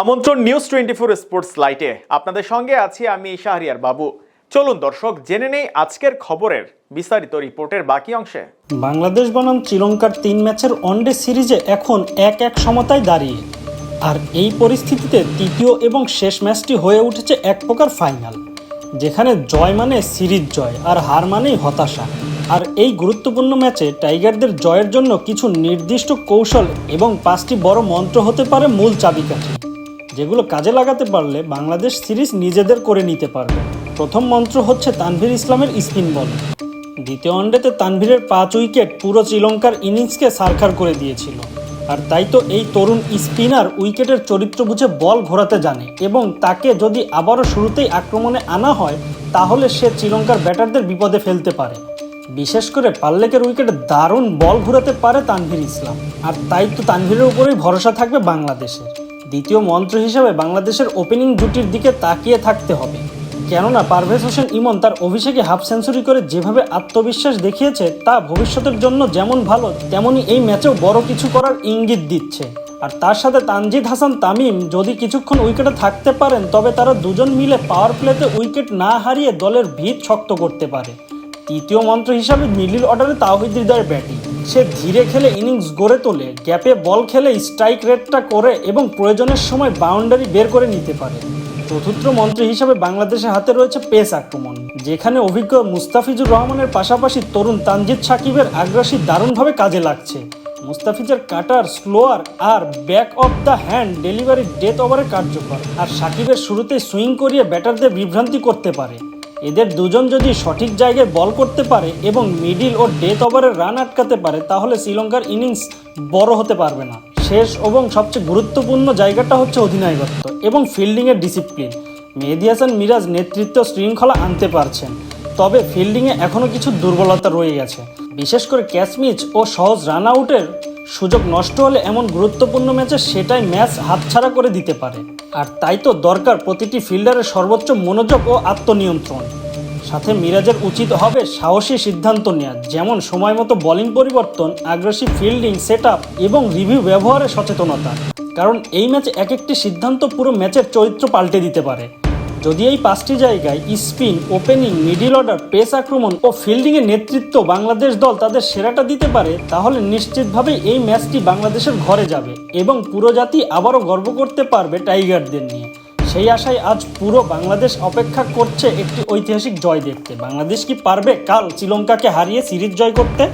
আমন্ত্রণ news twenty four sports লাইটে আপনাদের সঙ্গে আছি আমি শাহরিয়ার বাবু। চলুন দর্শক, জেনে নেই আজকের খবরের বিস্তারিত রিপোর্টের বাকি অংশে। বাংলাদেশ বনাম শ্রীলঙ্কার তিন ম্যাচের ওয়ানডে সিরিজে এখন এক এক সমতায় দাঁড়িয়ে। আর এই পরিস্থিতিতে তৃতীয় এবং শেষ ম্যাচটি হয়ে উঠেছে এক প্রকার ফাইনাল, যেখানে জয় মানে সিরিজ জয়, আর হার মানেই হতাশা। আর এই গুরুত্বপূর্ণ ম্যাচে টাইগারদের জয়ের জন্য কিছু নির্দিষ্ট কৌশল এবং পাঁচটি বড় মন্ত্র হতে পারে মূল চাবিকাঠি। যেগুলো কাজে লাগাতে পারলে বাংলাদেশ সিরিজ নিজেদের করে নিতে পারবে। প্রথম মন্ত্র হচ্ছে তানভীর ইসলামের স্পিন বল। দ্বিতীয় ওয়ানডেতে তানভীরের পাঁচ উইকেট পুরো শ্রীলঙ্কার ইনিংসকে সারখার করে দিয়েছিল। আর তাই তো এই তরুণ স্পিনার উইকেটের চরিত্র বুঝে বল ঘোরাতে জানে এবং তাকে যদি আবারও শুরুতেই আক্রমণে আনা হয়, তাহলে সে শ্রীলঙ্কার ব্যাটারদের বিপদে ফেলতে পারে। বিশেষ করে পাল্লেকের উইকেটে দারুণ বল ঘোরাতে পারে তানভীর ইসলাম। আর তাই তো তানভীরের উপরেই ভরসা থাকবে বাংলাদেশের। দ্বিতীয় মন্ত্র হিসেবে বাংলাদেশের ওপেনিং জুটির দিকে তাকিয়ে থাকতে হবে। কেননা পারভেজ হোসেন ইমন তার অভিষেকে হাফ সেঞ্চুরি করে যেভাবে আত্মবিশ্বাস দেখিয়েছে, তা ভবিষ্যতের জন্য যেমন ভালো তেমনই এই ম্যাচেও বড় কিছু করার ইঙ্গিত দিচ্ছে। আর তার সাথে তানজিদ হাসান তামিম যদি কিছুক্ষণ উইকেটে থাকতে পারেন, তবে তারা দুজন মিলে পাওয়ার প্লেতে উইকেট না হারিয়ে দলের ভিত শক্ত করতে পারে। তৃতীয় মন্ত্র হিসাবে মিডিল অর্ডারে তাওহিদ হৃদয়ের ব্যাটিং সে ধীরে খেলে ইনিংস গড়ে তোলে, গ্যাপে বল খেলে স্ট্রাইক রেটটা করে এবং প্রয়োজনের সময় বাউন্ডারি বের করে নিতে পারে। চতুর্থ মন্ত্রী হিসাবে বাংলাদেশের হাতে রয়েছে পেস আক্রমণ, যেখানে অভিজ্ঞ মুস্তাফিজুর রহমানের পাশাপাশি তরুণ তানজিদ সাকিবের আগ্রাসী দারুণভাবে কাজে লাগছে। মুস্তাফিজের cutter slower R back of the hand delivery death ওভারে কার্যকর, আর সাকিবের শুরুতে সুইং করিয়ে ব্যাটারদের বিভ্রান্তি করতে পারে। এদের দুজন যদি সঠিক জায়গায় বল করতে পারে এবং মিডিল ও ডেথ ওভারের রান আটকাতে পারে, তাহলে শ্রীলঙ্কার ইনিংস বড় হতে পারবে না। শেষ এবং সবচেয়ে গুরুত্বপূর্ণ জায়গাটা হচ্ছে অধিনায়কত্ব এবং ফিল্ডিংয়ের ডিসিপ্লিন। মেহেদি হাসান মিরাজ নেতৃত্ব শৃঙ্খলা আনতে পারছেন, তবে ফিল্ডিংয়ে এখনও কিছু দুর্বলতা রয়ে গেছে। বিশেষ করে ক্যাচমিচ ও সহজ রান আউটের সুযোগ নষ্ট হলে এমন গুরুত্বপূর্ণ ম্যাচে সেটাই ম্যাচ হাতছাড়া করে দিতে পারে। আর তাই তো দরকার প্রতিটি ফিল্ডারের সর্বোচ্চ মনোযোগ ও আত্মনিয়ন্ত্রণ। সাথে মিরাজের উচিত হবে সাহসী সিদ্ধান্ত নেওয়া যেমন সময় মতো বোলিং পরিবর্তন, আগ্রাসী ফিল্ডিং সেট এবং রিভিউ ব্যবহারে সচেতনতা। কারণ এই ম্যাচে এক একটি সিদ্ধান্ত পুরো ম্যাচের চরিত্র পাল্টে দিতে পারে। যদি এই পাঁচটি জায়গায় spin, opening, middle order, pace আক্রমণ ও ফিল্ডিংয়ের নেতৃত্ব বাংলাদেশ দল তাদের সেরাটা দিতে পারে, তাহলে নিশ্চিতভাবেই এই ম্যাচটি বাংলাদেশের ঘরে যাবে এবং পুরো জাতি আবারও গর্ব করতে পারবে টাইগারদের নিয়ে। সেই আশায় আজ পুরো বাংলাদেশ অপেক্ষা করছে একটি ঐতিহাসিক জয় দেখতে। বাংলাদেশ কি পারবে কাল শ্রীলঙ্কাকে হারিয়ে সিরিজ জয় করতে?